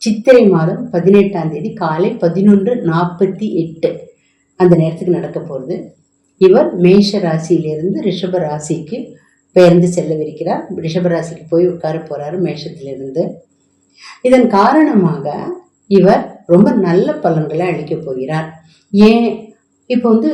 சித்திரை மாதம் பதினெட்டாம் தேதி காலை பதினொன்று நாற்பத்தி எட்டு அந்த நேரத்துக்கு நடக்க போகிறது இவர் மேஷ ராசியிலிருந்து ரிஷப ராசிக்கு பெயர்ந்து செல்லவிருக்கிறார். ரிஷப ராசிக்கு போய் உட்கார போறாரு மேஷத்திலிருந்து. இதன் காரணமாக இவர் ரொம்ப நல்ல பலன்களை அளிக்க போகிறார். ஏன்? இப்போ வந்து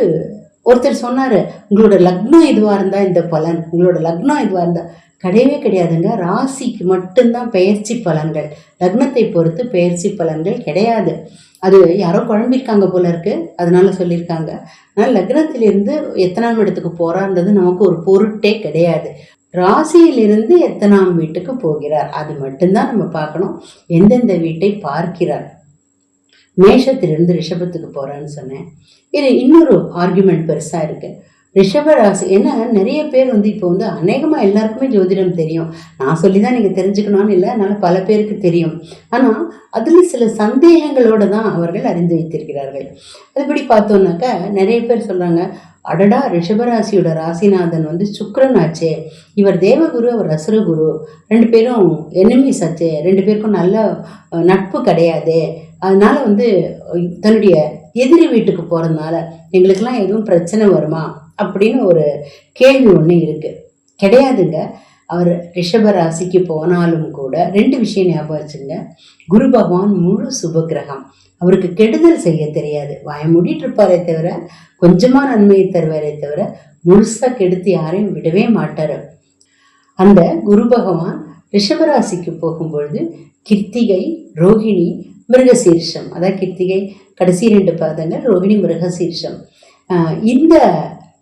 ஒருத்தர் சொன்னாரு உங்களோட லக்னம் இதுவாக இருந்தா இந்த பலன்? உங்களோட லக்னம் இதுவாக இருந்தா? கிடையவே கிடையாதுங்க. ராசிக்கு மட்டும்தான் பெயர்ச்சி பலன்கள். லக்னத்தை பொறுத்து பெயர்ச்சி பலன்கள் கிடையாது. அது யாரோ குழம்பிருக்காங்க போல இருக்கு. அதனால சொல்லியிருக்காங்க. ஆனால் லக்னத்திலிருந்து எத்தனாம் இடத்துக்கு போறான்றது நமக்கு ஒரு பொருட்டே கிடையாது. ராசியிலிருந்து எத்தனாம் வீட்டுக்கு போகிறார்? அது மட்டும்தான் நம்ம பார்க்கணும். எந்தெந்த வீட்டை பார்க்கிறார்? மேஷத்திலிருந்து ரிஷபத்துக்கு போகிறான்னு சொன்னேன். இது இன்னொரு ஆர்குமெண்ட் பெருசாக இருக்குது ரிஷப ராசி ஏன்னா நிறைய பேர் வந்து இப்போ வந்து அநேகமாக எல்லாருக்குமே ஜோதிடம் தெரியும். நான் சொல்லி தான் நீங்கள் தெரிஞ்சுக்கணும்னு இல்லை அதனால் பல பேருக்கு தெரியும். ஆனால் அதில் சில சந்தேகங்களோடு தான் அவர்கள் அறிந்து வைத்திருக்கிறார்கள். அதுபடி பார்த்தோன்னாக்கா நிறைய பேர் சொல்கிறாங்க அடடா ரிஷபராசியோட ராசிநாதன் வந்து சுக்கரன் ஆச்சே. இவர் தேவகுரு அவர் அசுரகுரு. ரெண்டு பேரும் எனிமீஸ் ஆச்சே. ரெண்டு பேருக்கும் நல்ல நட்பு கிடையாதே. அதனால வந்து தன்னுடைய எதிரி வீட்டுக்கு போகிறதுனால எங்களுக்கெல்லாம் எதுவும் பிரச்சனை வருமா? அப்படின்னு ஒரு கேள்வி ஒன்று இருக்கு. கிடையாதுங்க. அவர் ரிஷப ராசிக்கு போனாலும் கூட ரெண்டு விஷயம் ஞாபகம் வச்சுங்க. குரு பகவான் முழு சுபகிரகம். அவருக்கு கெடுதல் செய்ய தெரியாது. வாய மூடிட்டு இருப்பாரே தவிர கொஞ்சமா நன்மையை தருவாரே தவிர முழுசா கெடுத்து யாரையும் விடவே மாட்டாரு. அந்த குரு பகவான் ரிஷபராசிக்கு போகும்பொழுது கிருத்திகை ரோகிணி மிருகசீர்ஷம். அதான் கிருத்திகை. கடைசி ரெண்டு பாதங்கள் ரோகிணி மிருகசீர்ஷம். ஆஹ் இந்த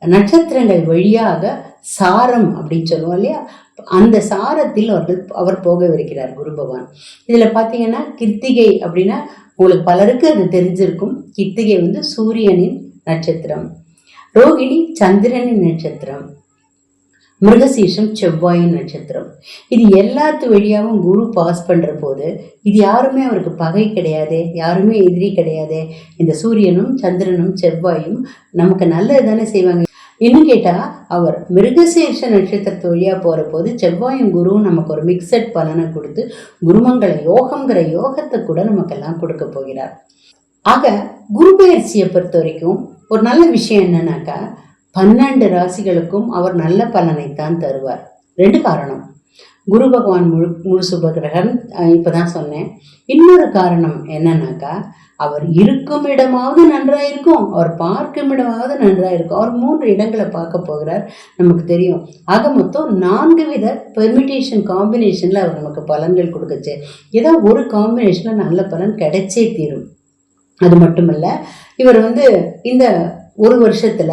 நட்சத்திரங்கள் வழியாக சாரம் அப்படின்னு சொல்லுவோம் இல்லையா? அந்த சாரத்தில் அவர்கள் அவர் போகவிருக்கிறார் குரு பகவான். இதில் பார்த்தீங்கன்னா கிருத்திகை அப்படின்னா உங்களுக்கு பலருக்கு அது தெரிஞ்சிருக்கும். கிருத்திகை வந்து சூரியனின் நட்சத்திரம். ரோகிணி சந்திரனின் நட்சத்திரம். மிருகசீஷம் செவ்வாயின் நட்சத்திரம். இது எல்லாத்து வழியாகவும் குரு பாஸ் பண்ற போது இது யாருமே அவருக்கு பகை கிடையாது யாருமே எதிரி கிடையாது. இந்த சூரியனும் சந்திரனும் செவ்வாயும் நமக்கு நல்லது தானே செய்வாங்க. இன்னும் கேட்டா அவர் மிருகசீர்ஷ நட்சத்திரத்து வழியா போற போது செவ்வாயும் குருவும் நமக்கு ஒரு மிக்சட் பலனை கொடுத்து குருமங்கள யோகங்கிற யோகத்தை கூட நமக்கெல்லாம் கொடுக்க போகிறார். ஆக குரு பயிற்சியை பொறுத்த வரைக்கும் ஒரு நல்ல விஷயம் என்னன்னாக்கா பன்னெண்டு ராசிகளுக்கும் அவர் நல்ல பலனைத்தான் தருவார். ரெண்டு காரணம். குரு பகவான் முழு முழு சுபகிரகன் அஹ் இப்பதான் சொன்னேன். இன்னொரு காரணம் என்னன்னாக்கா அவர் இருக்கும் இடமாவது நன்றாக இருக்கும் அவர் பார்க்கும் இடமாவது நன்றாக இருக்கும் அவர் மூன்று இடங்களை பார்க்க போகிறார் நமக்கு தெரியும். ஆக மொத்தம் நான்கு வித பெர்மிட்டேஷன் காம்பினேஷன்ல அவர் நமக்கு பலன்கள் கொடுக்குச்சு. ஏதோ ஒரு காம்பினேஷனில் நல்ல பலன் கிடைச்சே தீரும். அது மட்டுமல்ல இவர் வந்து இந்த ஒரு வருஷத்துல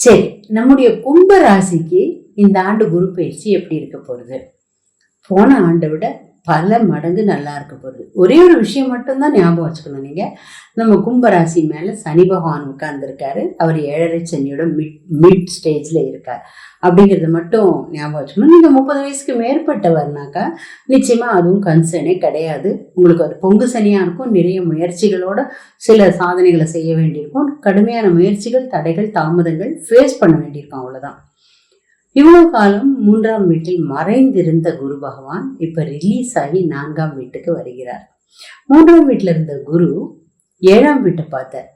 சரி நம்முடைய கும்ப ராசிக்கு இந்த ஆண்டு குரு பயிற்சி எப்படி இருக்க போகிறது போன ஆண்டை விட பல மடங்கு நல்லா இருக்க போகுது. ஒரே ஒரு விஷயம் மட்டும்தான் ஞாபகம் வச்சுக்கணும் நீங்க. நம்ம கும்பராசி மேல சனி பகவான் உட்கார்ந்துருக்காரு. அவர் ஏழரை சனியோட மிட் மிட் ஸ்டேஜ்ல இருக்கார். அப்படிங்கிறத மட்டும் ஞாபகம் வச்சுக்கணும். நீங்க முப்பது வயசுக்கு மேற்பட்டவர்னாக்கா நிச்சயமா அதுவும் கன்சர்னே கிடையாது. உங்களுக்கு அது பொங்கு சனியா இருக்கும். நிறைய முயற்சிகளோட சில சாதனைகளை செய்ய வேண்டியிருக்கும். கடுமையான முயற்சிகள் தடைகள் தாமதங்கள் ஃபேஸ் பண்ண வேண்டியிருக்கும். அவ்வளவுதான். இவ்வளவு காலம் மூன்றாம் வீட்டில் மறைந்திருந்த குரு பகவான் இப்ப ரிலீஸ் ஆகி நான்காம் வீட்டுக்கு வருகிறார். மூன்றாம் வீட்டுல இருந்த குரு ஏழாம் வீட்டை பார்த்தார்.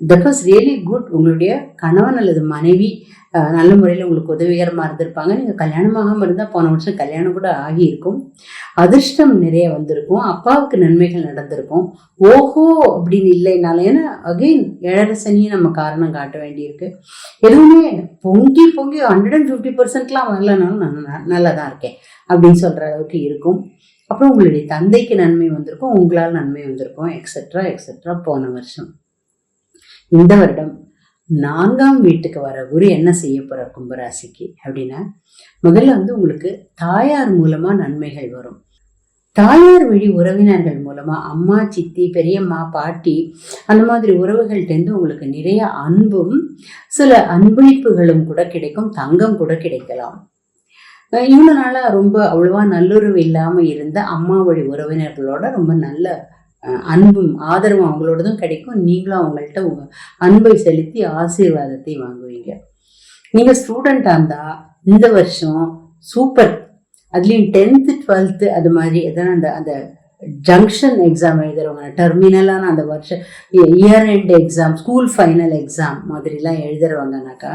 தட் வாஸ் ரியலி குட் உங்களுடைய கணவன் அல்லது மனைவி நல்ல முறையில் உங்களுக்கு உதவிகரமாக இருந்திருப்பாங்க. நீங்கள் கல்யாணமாகாமல் இருந்தால் போன வருஷம் கல்யாணம் கூட ஆகியிருக்கும். அதிர்ஷ்டம் நிறைய வந்திருக்கும். அப்பாவுக்கு நன்மைகள் நடந்திருக்கும். ஓஹோ! அப்படின்னு இல்லைனாலும் ஏன்னா அகைன் ஏழரை சனியை நம்ம காரணம் காட்ட வேண்டியிருக்கு. எதுவுமே பொங்கி பொங்கி ஹண்ட்ரட் அண்ட் ஃபிஃப்டி பர்சன்ட்லாம் வரலனாலும் நான் ந- நல்லா தான் இருக்கேன் அப்படின்னு சொல்கிற அளவுக்கு இருக்கும். அப்புறம் உங்களுடைய தந்தைக்கு நன்மை வந்திருக்கும். உங்களால் நன்மை வந்திருக்கும். எக்ஸெட்ரா எக்ஸெட்ரா போன வருஷம். இந்த வருடம் நான்காம் வீட்டுக்கு வர குரு என்ன செய்ய போகிறார் கும்பராசிக்கு அப்படின்னா முதல்ல வந்து உங்களுக்கு தாயார் மூலமா நன்மைகள் வரும். தாயார் வழி உறவினர்கள் மூலமா அம்மா சித்தி பெரியம்மா பாட்டி அந்த மாதிரி உறவுகள்கிட்டேருந்து உங்களுக்கு நிறைய அன்பும் சில அன்பளிப்புகளும் கூட கிடைக்கும் தங்கம் கூட கிடைக்கலாம். இவ்வளோ இவ்வளவு நாளா ரொம்ப அவ்வளவா நல்லுறவு இல்லாமல் இருந்த அம்மா வழி உறவினர்களோட ரொம்ப நல்ல அன்பும் ஆதரவும் அவங்களோடதும் கிடைக்கும். நீங்களும் அவங்கள்ட்ட உங்க அன்பை செலுத்தி ஆசீர்வாதத்தை வாங்குவீங்க. நீங்க ஸ்டூடெண்டா இருந்தா இந்த வருஷம் சூப்பர் அதுலயும் டென்த்து டுவெல்த்து அது மாதிரி எதனா அந்த அந்த ஜங்ஷன் எக்ஸாம் எழுதுறவங்க டெர்மினலான அந்த வருஷம் year end exam school final exam மாதிரிலாம் எழுதுறவங்கனாக்கா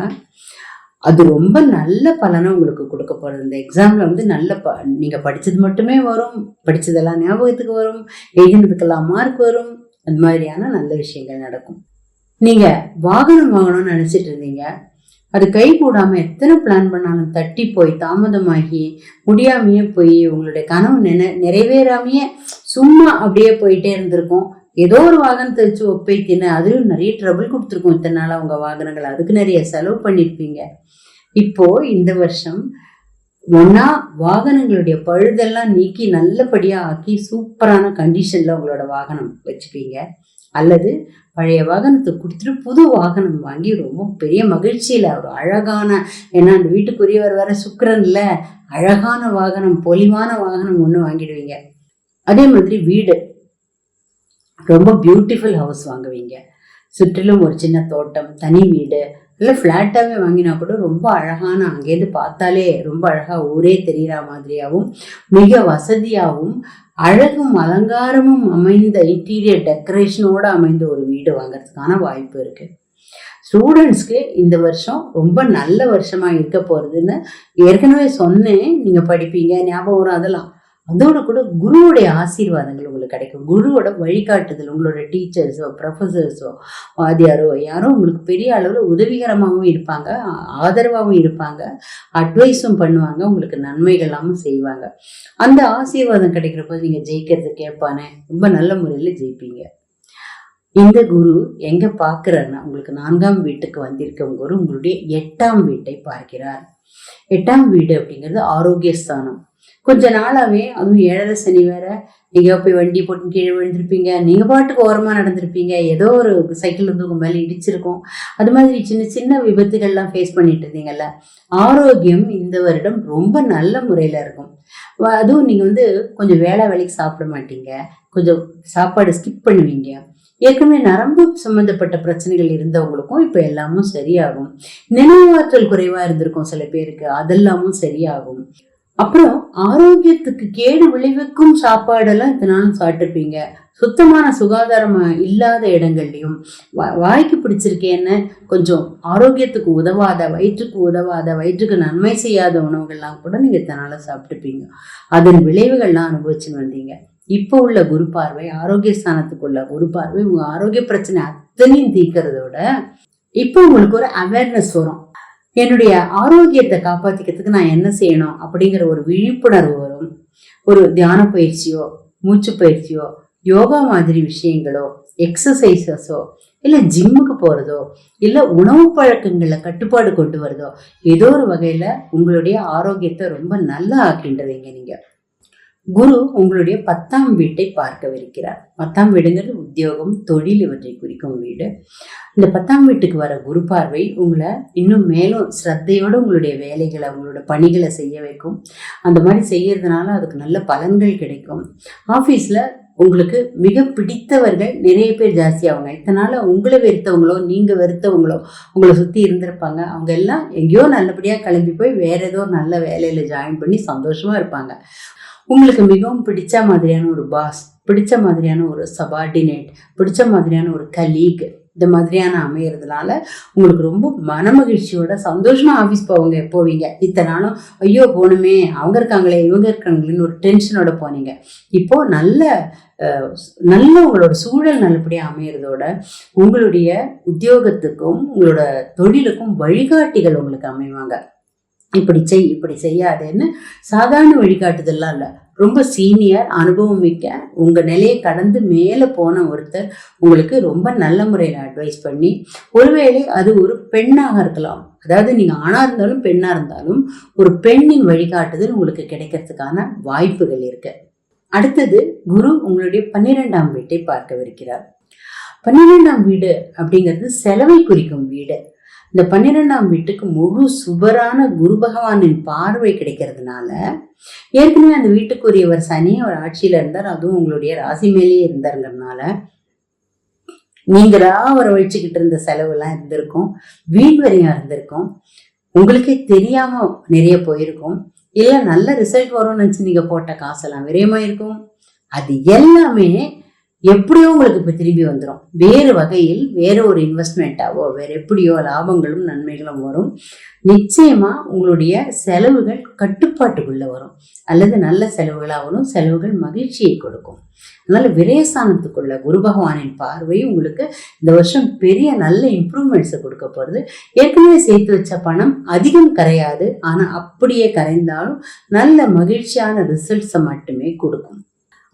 அது ரொம்ப நல்ல பலனை உங்களுக்கு கொடுக்க போகிறது இந்த எக்ஸாமில் வந்து நல்ல ப நீங்கள் படித்தது மட்டுமே வரும் படித்ததெல்லாம் ஞாபகத்துக்கு வரும் எழுதினதுக்கெல்லாம் மார்க் வரும் அது மாதிரியான நல்ல விஷயங்கள் நடக்கும். நீங்கள் வாகனம் வாங்கணும்னு நினச்சிட்டு இருந்தீங்க. அது கை கூடாமல் எத்தனை பிளான் பண்ணாலும் தட்டி போய் தாமதமாகி முடியாமையே போய் உங்களுடைய கனவு நினை நிறைவேறாமையே சும்மா அப்படியே போயிட்டே இருந்திருக்கும். ஏதோ ஒரு வாகனத்தை வச்சு ஒப்பைத்தின்னு அதுலேயும் நிறைய ட்ரபிள் கொடுத்துருக்கும். இத்தனை நாளாக அவங்க வாகனங்கள் அதுக்கு நிறைய செலவு பண்ணியிருப்பீங்க இப்போ இந்த வருஷம் ஒன்னா வாகனங்களுடைய பழுதெல்லாம் நீக்கி நல்லபடியாக ஆக்கி சூப்பரான கண்டிஷன்ல உங்களோட வாகனம் வச்சுப்பீங்க. அல்லது பழைய வாகனத்தை கொடுத்துட்டு புது வாகனம் வாங்கி ரொம்ப பெரிய மகிழ்ச்சியில ஒரு அழகான ஏன்னா அந்த வீட்டுக்குரியவர் வேற சுக்கிரன்ல அழகான வாகனம் பொலிவான வாகனம் ஒன்று வாங்கிடுவீங்க. அதே மாதிரி வீடு. ரொம்ப பியூட்டிஃபுல் ஹவுஸ் வாங்குவீங்க. சுற்றிலும் ஒரு சின்ன தோட்டம் தனி வீடு இல்லை ஃப்ளாட்டாகவே வாங்கினா கூட ரொம்ப அழகான அங்கேருந்து பார்த்தாலே ரொம்ப அழகாக ஊரே தெரிகிற மாதிரியாகவும் மிக வசதியாகவும் அழகும் அலங்காரமும் அமைந்த இன்டீரியர் டெக்கரேஷனோடு அமைந்த ஒரு வீடு வாங்குறதுக்கான வாய்ப்பு இருக்குது ஸ்டூடெண்ட்ஸ்க்கு இந்த வருஷம் ரொம்ப நல்ல வருஷமாக இருக்க போகிறதுன்னு ஏற்கனவே சொன்னேன். நீங்கள் படிப்பீங்க ஞாபகம் வரும் அதெல்லாம். அதோட கூட குருவுடைய ஆசீர்வாதங்கள் உங்களுக்கு கிடைக்கும். குருவோட வழிகாட்டுதல் உங்களோட டீச்சர்ஸோ ப்ரொஃபஸர்ஸோ வாத்தியாரோ யாரோ உங்களுக்கு பெரிய அளவில் உதவிகரமாகவும் இருப்பாங்க ஆதரவாகவும் இருப்பாங்க அட்வைஸும் பண்ணுவாங்க உங்களுக்கு நன்மைகளாகவும் செய்வாங்க. அந்த ஆசீர்வாதம் கிடைக்கிற போது நீங்கள் ஜெயிக்கிறது கேட்பானே ரொம்ப நல்ல முறையில் ஜெயிப்பீங்க. இந்த குரு எங்க பார்க்கிறாருன்னா உங்களுக்கு நான்காம் வீட்டுக்கு வந்திருக்கும் குரு உங்களுடைய எட்டாம் வீட்டை பார்க்கிறார். எட்டாம் வீடு அப்படிங்கிறது ஆரோக்கிய ஸ்தானம் கொஞ்ச நாளாவே அதுவும் ஏழரை சனி வேற. எங்கேயோ போய் வண்டி போட்டு கீழே விழுந்திருப்பீங்க. நீங்க பாட்டுக்கு ஓரமா நடந்திருப்பீங்க. ஏதோ ஒரு சைக்கிள் வந்து உங்க மேலே இடிச்சிருக்கும். அது மாதிரி சின்ன சின்ன விபத்துகள்லாம் ஃபேஸ் பண்ணிட்டு இருந்தீங்கல்ல? ஆரோக்கியம் இந்த வருடம் ரொம்ப நல்ல முறையில இருக்கும். அதுவும் நீங்க வந்து கொஞ்சம் வேலை வேலைக்கு சாப்பிட மாட்டீங்க. கொஞ்சம் சாப்பாடு ஸ்கிப் பண்ணுவீங்க. ஏற்கனவே நரம்பு சம்பந்தப்பட்ட பிரச்சனைகள் இருந்தவங்களுக்கும் இப்போ எல்லாமும் சரியாகும். நினைவாற்றல் குறைவாக இருந்திருக்கும் சில பேருக்கு. அதெல்லாமும் சரியாகும். அப்புறம் ஆரோக்கியத்துக்கு கேடு விளைவிக்கும் சாப்பாடெல்லாம் இத்தனாலும் சாப்பிட்டுருப்பீங்க. சுத்தமான சுகாதாரமா இல்லாத இடங்கள்லையும் வா- வாய்க்கு பிடிச்சிருக்கேன்னு கொஞ்சம் ஆரோக்கியத்துக்கு உதவாத வயிற்றுக்கு உதவாத வயிற்றுக்கு நன்மை செய்யாத உணவுகள்லாம் கூட நீங்க இத்தனால சாப்பிட்டுப்பீங்க அதன் விளைவுகள்லாம் அனுபவிச்சுன்னு வந்தீங்க. இப்போ உள்ள குரு பார்வை ஆரோக்கிய ஸ்தானத்துக்குள்ள குரு பார்வை உங்க ஆரோக்கிய பிரச்சனை அத்தனையும் தீக்கிறதோட இப்போ உங்களுக்கு ஒரு அவேர்னஸ் வரும். என்னுடைய ஆரோக்கியத்தை காப்பாத்திக்கிறதுக்கு நான் என்ன செய்யணும் அப்படிங்கிற ஒரு விழிப்புணர்வு வரும். ஒரு தியான பயிற்சியோ மூச்சு பயிற்சியோ யோகா மாதிரி விஷயங்களோ எக்ஸசைசஸோ இல்லை ஜிம்முக்கு போகிறதோ இல்லை உணவு பழக்கங்களில் கட்டுப்பாடு கொண்டு வரதோ ஏதோ ஒரு வகையில் உங்களுடைய ஆரோக்கியத்தை ரொம்ப நல்லா ஆக்கின்றதுங்க நீங்கள் குரு உங்களுடைய பத்தாம் வீட்டை பார்க்கவிருக்கிறார். பத்தாம் வீடுங்கிறது உத்தியோகம் தொழில் இவற்றை குறிக்கும் வீடு. இந்த பத்தாம் வீட்டுக்கு வர குரு பார்வை உங்களை இன்னும் மேலும் ஸ்ரத்தையோடு உங்களுடைய வேலைகளை உங்களோட பணிகளை செய்ய வைக்கும். அந்த மாதிரி செய்யறதுனால அதுக்கு நல்ல பலன்கள் கிடைக்கும். ஆஃபீஸில் உங்களுக்கு மிக பிடித்தவர்கள் நிறைய பேர் ஜாஸ்தியாகுங்க இதனால் உங்களை வெறுத்தவங்களோ நீங்கள் வெறுத்தவங்களோ உங்களை சுற்றி இருந்திருப்பாங்க. அவங்க எல்லாம் எங்கேயோ நல்லபடியாக கிளம்பி போய் வேற ஏதோ நல்ல வேலையில் ஜாயின் பண்ணி சந்தோஷமாக இருப்பாங்க. உங்களுக்கு மிகவும் பிடிச்ச மாதிரியான ஒரு பாஸ் பிடிச்ச மாதிரியான ஒரு சபார்டினேட் பிடிச்ச மாதிரியான ஒரு கலீக் இந்த மாதிரியான அமையறதுனால உங்களுக்கு ரொம்ப மனமகிழ்ச்சியோட சந்தோஷமா ஆஃபீஸ் போவீங்க போவீங்க. இத்தனை நாளும் ஐயோ போகணுமே அவங்க இருக்காங்களே இவங்க இருக்காங்களேன்னு ஒரு டென்ஷனோட போனீங்க. இப்போ நல்ல நல்ல உங்களோட சூழல் நல்லபடியாக அமையிறதோட உங்களுடைய உத்தியோகத்துக்கும் உங்களோட தொழிலுக்கும் வழிகாட்டிகள் உங்களுக்கு அமைவாங்க. இப்படி செய் இப்படி செய்யாதேன்னு சாதாரண வழிகாட்டுதெல்லாம் இல்லை. ரொம்ப சீனியர் அனுபவம் மிக்க உங்கள் நிலையை கடந்து மேலே போன ஒருத்தர் உங்களுக்கு ரொம்ப நல்ல முறையில் அட்வைஸ் பண்ணி ஒருவேளை அது ஒரு பெண்ணாக இருக்கலாம். அதாவது நீங்கள் ஆணாக இருந்தாலும் பெண்ணாக இருந்தாலும் ஒரு பெண்ணின் வழிகாட்டுதல் உங்களுக்கு கிடைக்கிறதுக்கான வாய்ப்புகள் இருக்கு. அடுத்தது குரு உங்களுடைய பன்னிரெண்டாம் வீட்டை பார்க்கவிருக்கிறார். பன்னிரெண்டாம் வீடு அப்படிங்கிறது செலவை குறிக்கும் வீடு. இந்த பன்னிரெண்டாம் வீட்டுக்கு முழு சுபரான குரு பகவானின் பார்வை கிடைக்கிறதுனால ஏற்கனவே அந்த வீட்டுக்குரியவர் சனி அவர் ஆட்சியில இருந்தார் அதுவும் உங்களுடைய ராசி மேலேயே இருந்தாருங்கிறதுனால நீங்களா அவரை வச்சுக்கிட்டு இருந்த செலவுலாம் இருந்திருக்கும் வீண் வரையும் இருந்திருக்கும். உங்களுக்கே தெரியாம நிறைய போயிருக்கும். இல்ல நல்ல ரிசல்ட் வரும்னு நினைச்சு நீங்க போட்ட காசெல்லாம் விரயமா இருக்கும் அது எல்லாமே எப்படியோ உங்களுக்கு இப்போ திரும்பி வந்துடும் வேறு வகையில் வேற ஒரு இன்வெஸ்ட்மெண்ட்டாவோ வேறு எப்படியோ லாபங்களும் நன்மைகளும் வரும். நிச்சயமாக உங்களுடைய செலவுகள் கட்டுப்பாட்டுக்குள்ளே வரும். அல்லது நல்ல செலவுகளாக வரும் செலவுகள் மகிழ்ச்சியை கொடுக்கும். அதனால் விரயஸ்தானத்துக்குள்ள குரு பகவானின் பார்வை உங்களுக்கு இந்த வருஷம் பெரிய நல்ல இம்ப்ரூவ்மெண்ட்ஸை கொடுக்க போகிறது ஏற்கனவே சேர்த்து வச்ச பணம் அதிகம் கரையாது. ஆனால் அப்படியே கரைந்தாலும் நல்ல மகிழ்ச்சியான ரிசல்ட்ஸை மட்டுமே கொடுக்கும்.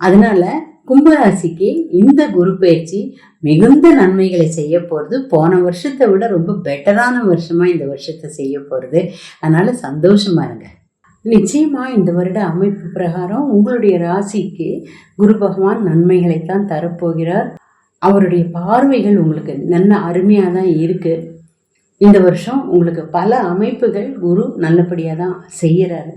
அதனால கும்பராசிக்கு இந்த குரு பயிற்சி மிகுந்த நன்மைகளை செய்ய போகிறது போன வருஷத்தை விட ரொம்ப பெட்டரான வருஷமாக இந்த வருஷத்தை செய்ய போகிறது அதனால் சந்தோஷமா இருங்க. நிச்சயமாக இந்த வருட அமைப்பு பிரகாரம் உங்களுடைய ராசிக்கு குரு பகவான் நன்மைகளைத்தான் தரப்போகிறார். அவருடைய பார்வைகள் உங்களுக்கு நல்ல அருமையாக தான் இருக்குது இந்த வருஷம் உங்களுக்கு பல அமைப்புகள் குரு நல்லபடியாக தான் செய்கிறாரு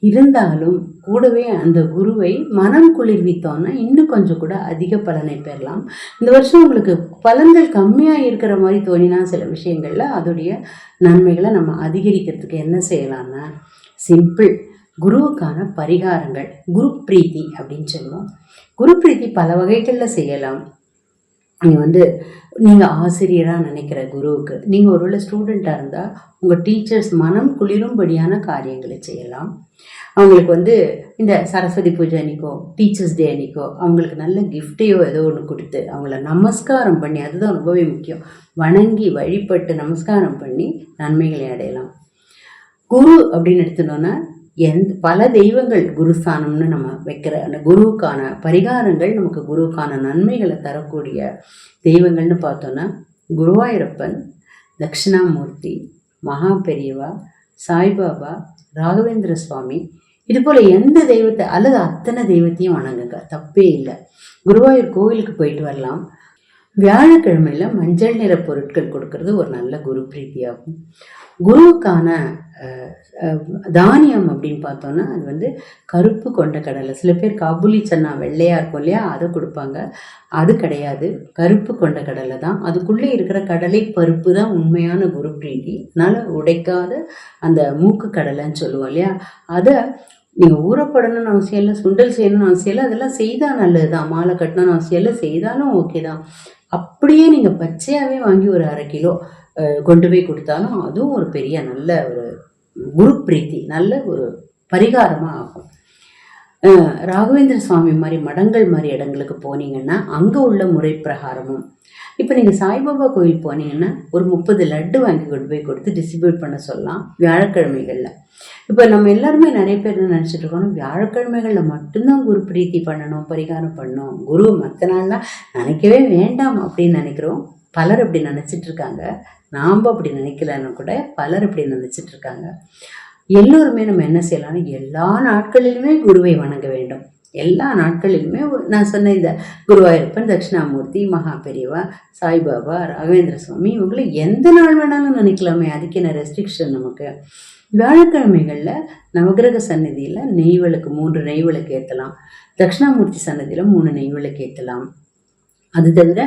இருந்தாலும் கூடவே அந்த குருவை மனம் குளிர்வித்தோன்னா இன்னும் கொஞ்சம் கூட அதிக பலனை பெறலாம். இந்த வருஷம் உங்களுக்கு பலன்கள் கம்மியாக இருக்கிற மாதிரி தோணினா சில விஷயங்களில் அதோடைய நன்மைகளை நம்ம அதிகரிக்கிறதுக்கு என்ன செய்யலாம்னா சிம்பிள் குருவுக்கான பரிகாரங்கள் குரு பிரீத்தி அப்படின்னு சொல்லுவோம். குரு பிரீத்தி பல வகைகளில் செய்யலாம். நீங்கள் வந்து நீங்கள் ஆசிரியராக நினைக்கிற குருவுக்கு நீங்கள் ஒருவேளை ஸ்டூடெண்ட்டாக இருந்தால் உங்கள் டீச்சர்ஸ் மனம் குளிரும்படியான காரியங்களை செய்யலாம். அவங்களுக்கு வந்து இந்த சரஸ்வதி பூஜை அன்னைக்கோ டீச்சர்ஸ் டே அன்னைக்கோ அவங்களுக்கு நல்ல கிஃப்டையோ ஏதோ ஒன்று கொடுத்து அவங்கள நமஸ்காரம் பண்ணி அதுதான் ரொம்பவே முக்கியம். வணங்கி வழிபட்டு நமஸ்காரம் பண்ணி நன்மைகளை அடையலாம். குரு அப்படின்னு எடுத்துனோன்னா எந் பல தெய்வங்கள் குருஸ்தானம்னு நம்ம வைக்கிற அந்த குருவுக்கான பரிகாரங்கள் நமக்கு குருவுக்கான நன்மைகளை தரக்கூடிய தெய்வங்கள்னு பார்த்தோன்னா குருவாயூரப்பன் தட்சிணாமூர்த்தி மகா பெரியவா சாய்பாபா ராகவேந்திர சுவாமி. இது போல் எந்த தெய்வத்தை அல்லது அத்தனை தெய்வத்தையும் வணங்குங்க. தப்பே இல்லை. குருவாயூர் கோவிலுக்கு போயிட்டு வரலாம். வியாழக்கிழமையில் மஞ்சள் நிற பொருட்கள் கொடுக்கறது ஒரு நல்ல குரு பிரீத்தியாகும். குருவுக்கான தானியம் அப்படின்னு பார்த்தோன்னா அது வந்து கருப்பு கொண்ட கடலை. சில பேர் காபூலி சன்னா வெள்ளையாக இருக்கும் இல்லையா அதை கொடுப்பாங்க. அது கிடையாது. கருப்பு கொண்ட கடலை தான். அதுக்குள்ளே இருக்கிற கடலை பருப்பு தான் உண்மையான குரு பிரீதி அதனால உடைக்காத அந்த மூக்கு கடலைன்னு சொல்லுவோம் இல்லையா அதை நீங்கள் ஊறப்படணும்னு அவசியம் இல்லை சுண்டல் செய்யணும்னு அவசியம் இல்லை. அதெல்லாம் செய்தால் நல்லது தான் மாலை கட்டணும்னு அவசியம் இல்லை. செய்தாலும் ஓகே தான். அப்படியே நீங்கள் பச்சையாகவே வாங்கி ஒரு அரை கிலோ கொண்டு போய் கொடுத்தாலும் அதுவும் ஒரு பெரிய நல்ல ஒரு குரு பிரீத்தி நல்ல ஒரு பரிகாரமாக ஆகும். ராகவேந்திர சுவாமி மாதிரி மடங்கள் மாதிரி இடங்களுக்கு போனீங்கன்னா அங்கே உள்ள முறை பிரகாரமும் இப்போ நீங்கள் சாய்பாபா கோயில் போனீங்கன்னா ஒரு முப்பது லட்டு வாங்கி கொண்டு போய் கொடுத்து டிஸ்ட்ரிபியூட் பண்ண சொல்லலாம் வியாழக்கிழமைகளில். இப்போ நம்ம எல்லாருமே நிறைய பேர் என்ன நினச்சிட்டு இருக்கோம் வியாழக்கிழமைகளில் மட்டும்தான் குரு பிரீத்தி பண்ணணும் பரிகாரம் பண்ணணும். குரு மற்ற நாள்லாம் நினைக்கவே வேண்டாம் அப்படின்னு நினைக்கிறோம். பலர் அப்படி நினச்சிட்டு இருக்காங்க. நாம் அப்படி நினைக்கலன்னு கூட பலர் அப்படி நினச்சிட்டு இருக்காங்க. எல்லோருமே நம்ம என்ன செய்யலாம்னு எல்லா நாட்களிலுமே குருவை வணங்க வேண்டும். எல்லா நாட்களிலுமே நான் சொன்ன இந்த குருவாயூரப்பன் தட்சிணாமூர்த்தி மகா பெரியவா சாய்பாபா ராகவேந்திர சுவாமி இவங்களை எந்த நாள் வேணாலும் நினைக்கலாமே. அதுக்கு என்ன ரெஸ்ட்ரிக்ஷன் நமக்கு? வியாழக்கிழமைகளில் நவகிரக சன்னதியில் நெய் விளக்கு மூன்று நெய் விளக்கு ஏற்றலாம் தட்சிணாமூர்த்தி சன்னதியில் மூணு நெய் விளக்கு ஏற்றலாம் அது தவிர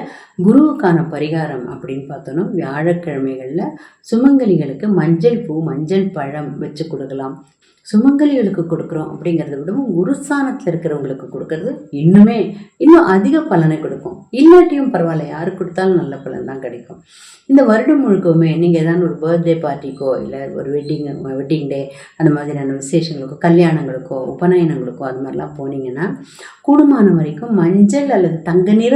குருவுக்கான பரிகாரம் அப்படின்னு பார்த்தோன்னா வியாழக்கிழமைகளில் சுமங்கலிகளுக்கு மஞ்சள் பூ மஞ்சள் பழம் வச்சு கொடுக்கலாம். சுமங்கலிகளுக்கு கொடுக்குறோம் அப்படிங்கிறத விடவும் குருஸ்தானத்தில் இருக்கிறவங்களுக்கு கொடுக்கறது இன்னுமே இன்னும் அதிக பலனை கொடுக்கும். இல்லாட்டியும் பரவாயில்ல யாரு கொடுத்தாலும் நல்ல பலன் தான் கிடைக்கும். இந்த வருடம் முழுக்கவுமே நீங்கள் ஏதாவது ஒரு பர்த்டே பார்ட்டிக்கோ இல்லை ஒரு வெட்டிங் வெட்டிங் டே அந்த மாதிரியான விசேஷங்களுக்கோ கல்யாணங்களுக்கோ உபநயனங்களுக்கோ அது மாதிரிலாம் போனீங்கன்னா கூடுமான வரைக்கும் மஞ்சள் அல்லது தங்க நிற